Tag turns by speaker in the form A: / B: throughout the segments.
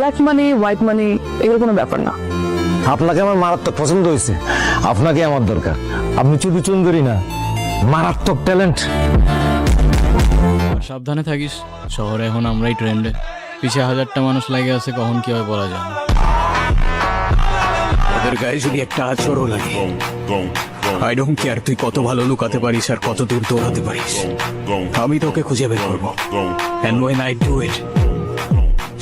A: Black money white মানি এগুলো কোনো ব্যাপার না।
B: আপনাকে আমার মারাত্মক পছন্দ হয়েছে। আপনাকে আমার দরকার। আপনি শুধু চুন্দরী না। মারাত্মক ট্যালেন্ট
C: সাবধানে থাকিস। শহরে এখন আমরাই ট্রেন্ডে পিছিয়ে হাজারটা মানুষ লাগে আছে কখন কি হয় বলা যায় না। ওদের গায়ে যদি একটা আচরও লাগে আই ডোন্ট কেয়ার তুই কত ভালো লুকাতে পারিস আর কত দূর দৌড়াতে পারিস। আমি তোকে খুঁজে বের করব। And when I do it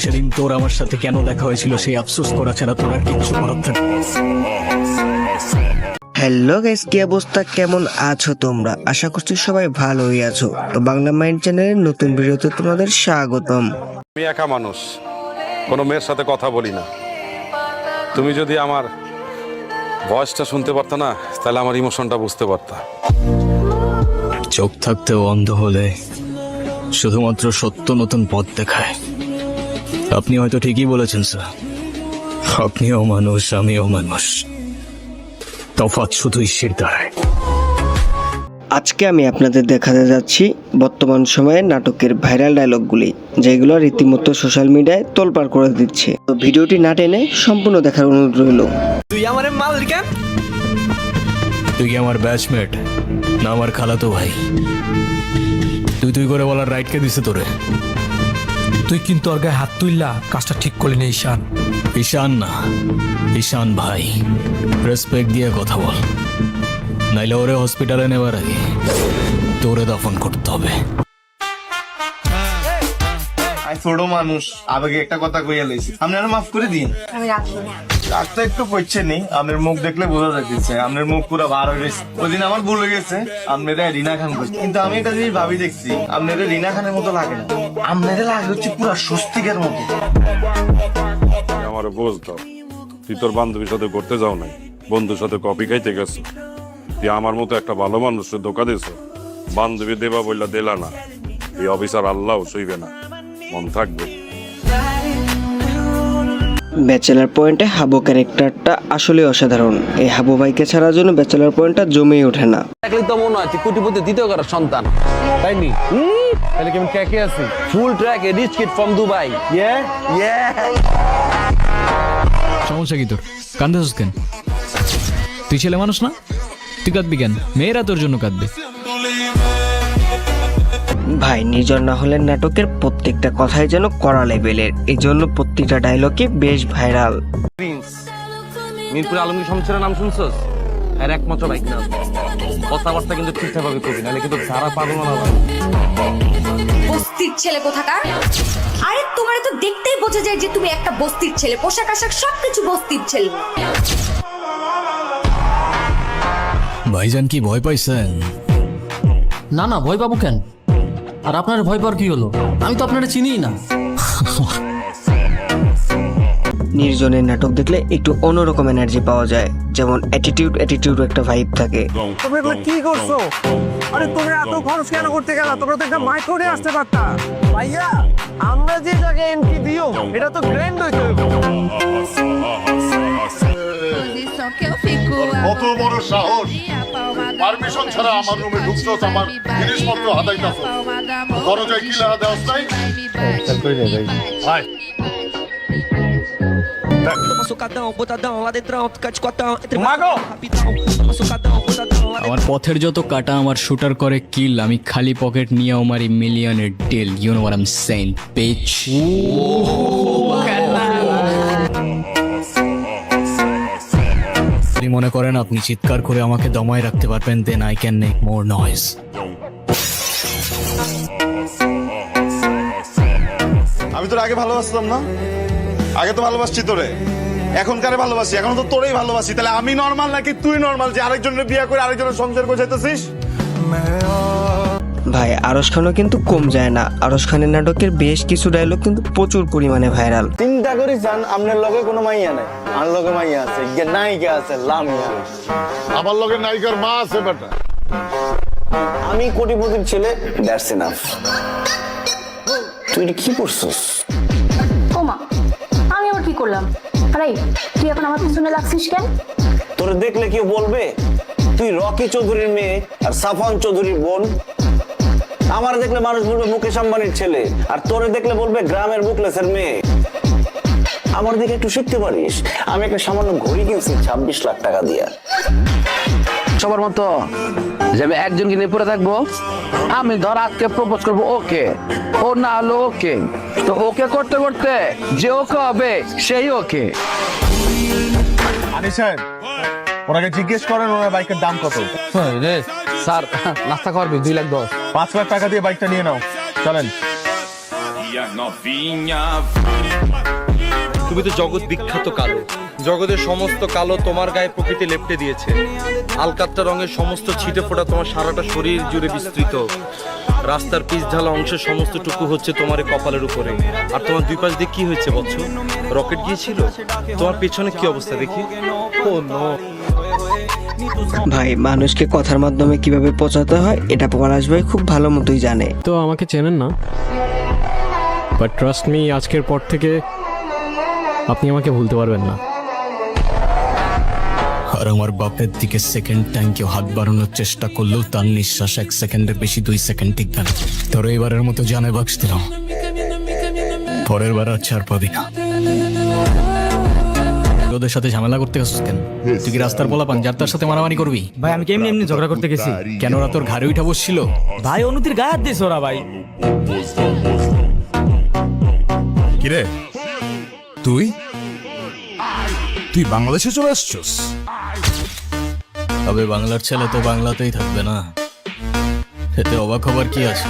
C: সেদিন তোর আমার সাথে কেন দেখা হয়েছিল সেই আফসোস করা ছাড়া তোর আর কিচ্ছু করার থাকে
D: হ্যালো গাইস কি অবস্থা? কেমন আছো তোমরা? আশা করছি সবাই ভালোই আছো। তো বাংলা মাইন্ড চ্যানেলের নতুন ভিডিওতে তোমাদের স্বাগতম।
E: আমি একা মানুষ। কোনো মেয়ের সাথে কথা বলি না। তুমি যদি আমার ভয়েসটা শুনতে পারতো না তাহলে আমার ইমোশনটা বুঝতে পারতা।
C: চোখ থাকতেও অন্ধ হলে শুধুমাত্র সত্য নতুন পথ দেখায়। আপনি হয়তো ঠিকই বলেছেন স্যার। আপনিও মানুষ আমিও মানুষ। তফাৎ শুধু ঈশ্বর দ্বারায়
D: আজকে আমি আপনাদের দেখাতে যাচ্ছি বর্তমান সময়ে নাটকের ভাইরাল ডায়লগগুলি যেগুলো রীতিমতো সোশ্যাল মিডিয়ায় তোলপাড় করে দিচ্ছে। তো ভিডিওটি না টেনে সম্পূর্ণ দেখার অনুরোধ রইল।
C: তুই কি আমার ব্যাচমেট না আমার খালাতো ভাই। তুই তুই করে বলার রাইট কে দিছে তোরে?
F: তুই কিন্তু ওর গায়ে হাত তুললা কাজটা ঠিক করলি না ঈশান।
C: ঈশান না ঈশান ভাই রেসপেক্ট দিয়ে কথা বল। নাইলে ওরে হসপিটালে নেবার আগে তোরে দাফন করতে হবে।
G: ছোট মানুষ আবেগে একটা কথা কইয়া লইছি। আপনারা মাফ করে দিন।
H: আমি রাখব না।
G: রাগ তো একটু করছে নি আপনার মুখ দেখলে বোঝা যাচ্ছে আপনার মুখ পুরো বার হয়ে গেছে। ওই দিন আমার ভুল গেছে। আপনারা রিনা খান করছে। কিন্তু আমি একটা জিনিস ভাবি দেখছি আপনারা রিনা খানের মতো লাগে না। আপনারা লাগে হচ্ছে পুরো স্বস্তিকের মতো।
E: আমার বোঝ তুই তোর বান্ধবীর সাথে ঘুরতে যাও নাই, বন্ধুর সাথে কফি খাইতে গেছো। তুই আমার মতো একটা ভালো মানুষের ধোকা দিছ বান্ধবী দেবা বললা দিলা না। এই অফিসার আল্লাহ সইবে না। মন থাকবে।
D: ব্যাচেলার পয়েন্টে হাবু ক্যারেক্টারটা আসলে অসাধারণ। এই হাবু ভাইকে ছাড়ার জন্য ব্যাচেলার পয়েন্টটা জমেই ওঠে না।
I: দেখলে তো মনে তুই কোটিপতি দ্বিতীয় কারোর সন্তান। তাই নি? তাহলে কেমন ট্র্যাকে আছি? Full track a rich kid from Dubai ইয়ে ইয়ে
C: সমস্যা কি তোর? কান্দাস কেন? তুই ছেলে মানুষ না? তুই কাঁদবি কেন? মেয়েরা তোর জন্য কাঁদবে।
D: ভাই নিজর না হলে নাটকের প্রত্যেকটা কথাই যেন কড়া লেভেলের। এই জন্য প্রত্যেকটা ডায়লগই বেশ ভাইরাল
I: প্রিন্স মিরপুর আলমগীর শমশেরের নাম শুনছস? আর একমাত্র বাইক না কথাবার্তা কিন্তু ঠিকঠাক ভাবে কবি নাহলে কিন্তু সারা পাগল না ভাই।
H: বস্তির ছেলে কোথাকার? আরে তোমার তো দেখতেই বোঝা যায় যে তুমি একটা বস্তির ছেলে। পোশাক আশাক সবকিছু বস্তির ছেলে।
C: ভাইজান কি ভয় পাইছেন?
F: না না ভয় পাবো কেন? আর আপনার ভয় পাওয়ার কি হলো? আমি তো আপনারা চিনিই না।
D: নির্জনের নাটক দেখলে একটু অন্যরকম এনার্জি পাওয়া যায়। যেমন অ্যাটিটিউড অ্যাটিটিউড একটা ভাইব থাকে।
G: তোমরা এগুলো কি করছ? আরে তোমরা এত খরচ কেন করতে গেল? তোমরা তো একটা মাইক্রো নিয়ে আসতে পারতা। ভাইয়া আমরা যে জায়গায় এন্ট্রি দিও এটা তো গ্র্যান্ড হইতে হবে
J: কত বড় সাহস। পারমিশন ছাড়া আমার রুমে ঢুকছো আমার জিনিসপত্র হাতাইতাছো। দরজায় কি লাগা দেওয়া নাই
C: আমার পথের যত কাটা আমার শুটার করে কিল আমি খালি পকেট নিয়ে আমার মিলিয়নের deal you know I am saying পেচ মনে করেন আপনি চিৎকার করে আমাকে দমায় রাখতে পারবেন then I can make more noise
J: আমি তোর আগে ভালোবাসতাম না? আগে তো ভালোবাসছি তোরে। এখনকারে ভালোবাসি? এখন তো তোরেই ভালোবাসি। তাহলে আমি নর্মাল নাকি তুই নর্মাল যে আরেকজনের বিয়ে করে আরেকজনের সংসার করে যেতেছিস
D: ভাই আরশ খানও কিন্তু কম যায় না। আরশ খানের নাটকের বেশ কিছু ডায়লগ কিন্তু প্রচুর পরিমাণে ভাইরাল
G: চিন্তা করি যান আপনার লগে কোনো মাইয়া নাই। আর লগে মাইয়া আছে গে নায়িকা আছে লামিয়া
J: আমার লগে নায়িকার মা আছে বেটা।
G: আমি কোটিপতির ছেলে দ্যাটস এনাফ তুই কি করছিস?
H: ওমা আমি আবার কি করলাম? আরে তুই এখন আমার পিছনে লাগছিস কেন?
G: তোরে দেখলে কেউ বলবে তুই রকি চৌধুরীর মেয়ে আর সাফান চৌধুরীর বোন। আমার দেখলে মানুষ বলবে মুকেশ আম্বানির ছেলে আর তোরে দেখলে বলবে গ্রামের মুকলেসের মেয়ে।
K: আমার দিকে একটু শিখতে পারিস। আমি একটা সামান্য ঘড়ি কিনছি ছাব্বিশ লাখ টাকা দিয়া।
L: সবার মতো যে আমি একজনকে নিয়ে পড়ে থাকব আমি ধর আজকে প্রপোজ করব ওকে। ও না হলো ওকে। তো ওকে করতে করতে যে ওকে হবে সেই ওকে।
G: আরে সাহেব ওনাকে জিজ্ঞেস করেন ওনার বাইকের দাম কত।
I: স্যার নাস্তা খাওয়ার দুই লাখ দশ।
G: পাঁচ লাখ টাকা দিয়ে বাইকটা নিয়ে নাও। চলেন।
I: তুমি তো জগৎ বিখ্যাত কালো। জগতের সমস্ত কালো তোমার গায়ে প্রকৃতি লেপটে দিয়েছে। আলকাত্তা রঙের সমস্ত ছিটে ফোটা তোমার সারাটা শরীর জুড়ে বিস্তৃত। রাস্তার পিচ ঢালা অংশের সমস্ত টুকু হচ্ছে তোমার কপালের উপরে। আর তোমার দুই পাশ দিয়ে কি হয়েছে বচ্চ রকেট গিয়েছিল? তোমার পেছনে কি অবস্থা দেখি? Oh no.
D: ভাই মানুষকে কথার মাধ্যমে কীভাবে পচাতে হয় এটা পলাশ ভাই খুব ভালো মতোই জানে।
C: তো আমাকে চেনেন না? বাট ট্রাস্ট মি আজকের পর থেকে আপনি আমাকে ভুলতে পারবেন না। আর আমার বাপের দিকে সেকেন্ড টাইম কেউ হাত বাড়ানোর চেষ্টা করলেও তার নিঃশ্বাস এক সেকেন্ডের বেশি দুই সেকেন্ড টিকবে না। তোর এবারের মতো জানে বাক্স দিলাম পরের বার আর ছাড় পাবি না। ওদের সাথে ঝামেলা করতে গেছিস কেন? তুই কি রাস্তার বলা পান? যার তার সাথে মারামারি করবি?
I: ভাই আমি কেমনি এমনি ঝগড়া করতে গেছি?
C: কেন ওরা তোর ঘাড়ে উঠা বসছিল?
I: ভাই অনুতির গায়ে হাত দিস ওরা ভাই।
J: কিরে? তুই? তুই বাংলাদেশে চলে আসছস?
C: তবে বাংলার ছেলে তো বাংলাতেই থাকবে না। এতে অবাক হবার কি আছে?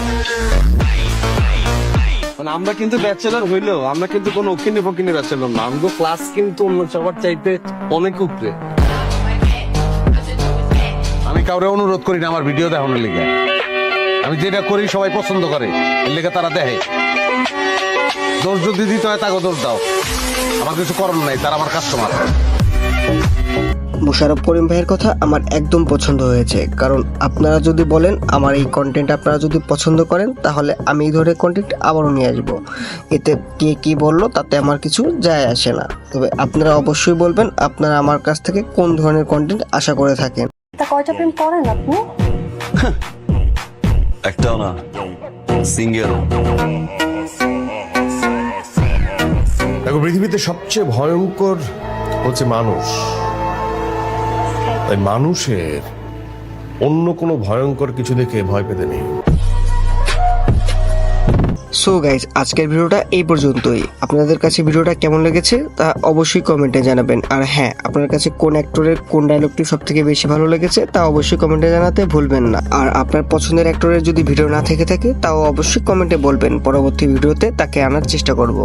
I: মানে আমরা কিন্তু ব্যাচেলর হইলেও আমরা কিন্তু কোনো ওকিনে ফকিনে ব্যাচেলর না। আমগো ক্লাস কিন্তু অন্য সবার চাইতে অনেক উপরে।
B: আমি কাউরে অনুরোধ করি না আমার ভিডিও দেখানোর লিগে। আমি যেটা করি সবাই পছন্দ করে এর লিগে তারা দেখে। দোষ যদি দিতে হয় তাকে দোষ দাও। আমার কিছু করার নাই তারা আমার কাস্টমার
D: মোশারফ করিম ভাইয়ের কথা আমার একদম পছন্দ হয়েছে কারণ আপনারা যদি বলেন আমার এই কন্টেন্ট আপনারা যদি পছন্দ করেন তাহলে আমি এই ধরনের কন্টেন্ট আবারও নিয়ে আসব। এতে কে কি বলল তাতে আমার কিছু যায় আসে না। তবে আপনারা অবশ্যই বলবেন আপনারা আমার কাছ থেকে কোন ধরনের কন্টেন্ট আশা করে থাকেন।
H: তা কয়টা প্রেম করেন আপনি?
K: একটাও না সিঙ্গেল
J: দেখো, পৃথিবীতে সবচেয়ে ভয়ঙ্কর হচ্ছে মানুষ। তাই মানুষের অন্য কোনো ভয়ঙ্কর কিছু দেখে ভয় পেতে নেই।
D: সো গাইজ আজকের ভিডিওটা এই পর্যন্তই। আপনাদের কাছে ভিডিওটা কেমন লেগেছে তা অবশ্যই কমেন্টে জানাবেন। আর হ্যাঁ আপনার কাছে কোন অ্যাক্টরের কোন ডায়লগটি সব থেকে বেশি ভালো লেগেছে তা অবশ্যই কমেন্টে জানাতে ভুলবেন না। আর আপনার পছন্দের অ্যাক্টরের যদি ভিডিও না থেকে থাকে, তাও অবশ্যই কমেন্টে বলবেন। পরবর্তী ভিডিওতে তাকে আনার চেষ্টা করব।